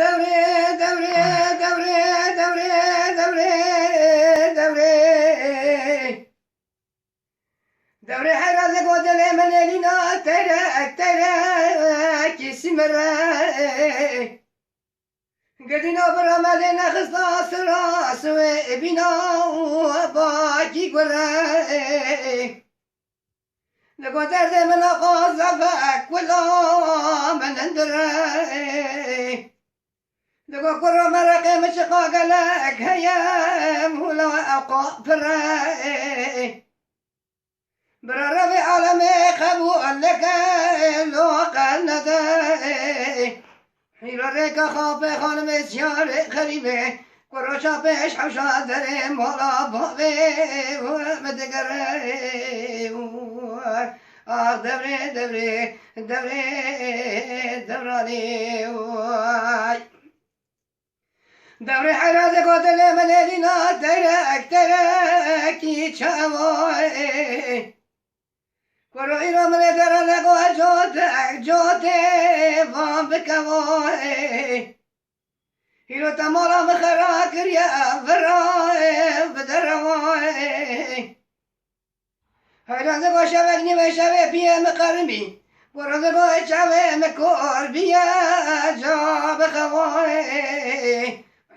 دوري دوري دوري دوري دوري دوري. دوري حراز قدل من لنا ترى ترى كيسي مرة قدنا برمالنا خصنا سراس وبنا باقي قرأ. لقد درد من قاذفك ولا من اندري لقد قر مرق مشقاق لك هيا ولا أقا فري برا ربي عالمي قبول لك لو قلدي حيرا ريكا خافي خان مسيار خريبي. قرشا بيش حوشا دري مولا بابي ومدقري آه دبري دبري دبري دبراني واي. دور حراز قاتل مدینات ترک ترکی چوای کرو ایرام لفران کو جوت جوت وام بکوای. هیرو تمالا مخرا کریا فرای بدروای حراز کو شبک نیمه شبه پیم قرمی برو دو شبه مکور بیا جوای